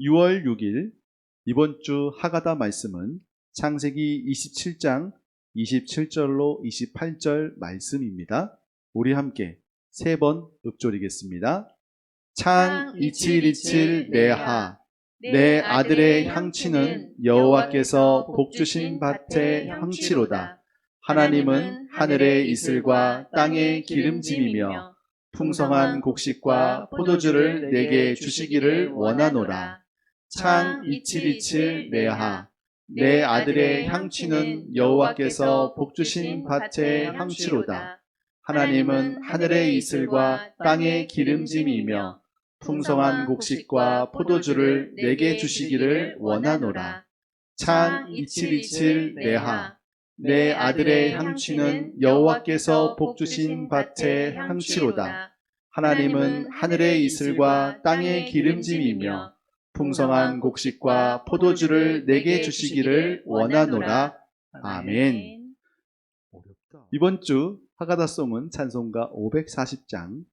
6월 6일 이번 주 하가다 말씀은 창세기 27장 27절로 28절 말씀입니다. 우리 함께 세 번 읊조리겠습니다. 창 2727 내하 내 아들의 향취는 여호와께서 복 주신 밭의 향취로다. 하나님은 하늘의 이슬과 땅의 기름짐이며 풍성한 곡식과 포도주를 내게 주시기를 원하노라. 창 2727 내하 내 아들의 향취는 여호와께서 복 주신 밭의 향취로다. 하나님은 하늘의 이슬과 땅의 기름짐이며 풍성한 곡식과 포도주를 내게 주시기를 원하노라. 창 2727 내하 내 아들의 향취는 여호와께서 복 주신 밭의 향취로다. 하나님은 하늘의 이슬과 땅의 기름짐이며 풍성한 곡식과 포도주를 내게 주시기를 원하노라. 아멘. 이번 주 하가다송은 찬송가 540장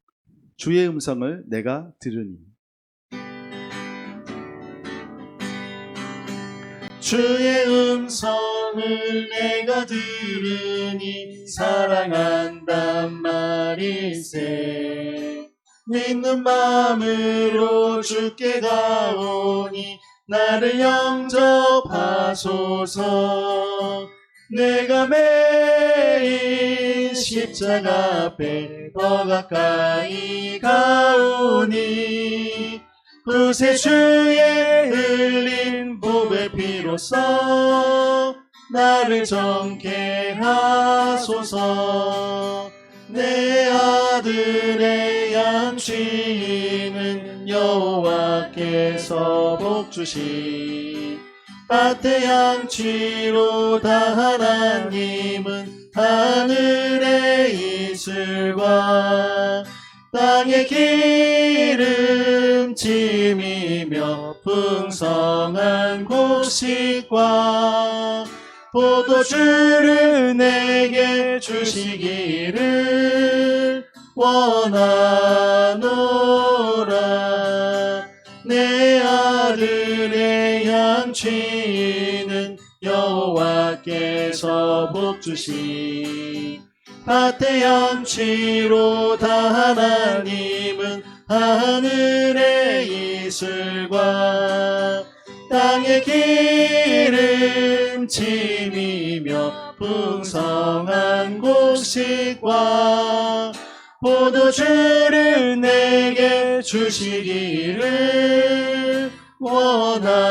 주의 음성을 내가 들으니 주의 음성을 내가 들으니 사랑한단 말일세 믿는 마음으로 주께 가오니 나를 영접하소서. 내가 매일 십자가 앞에 더 가까이 가오니 그새 주의 흘린 보배 피로써 나를 정케 하소서. 내 아들의 양취는 여호와께서 복 주시 밭의 양취로 다 하나님은 하늘의 이슬과 땅의 기름짐이며 풍성한 곡식과 포도주를 내게 주시기를 원하 내 아들의 양취는 여호와께서 복주시. 밭의 양취로다 하나님은 하늘의 이슬과 땅의 기름짐이며 풍성한 곡식과 포도주를 내게 주시기를 원하노라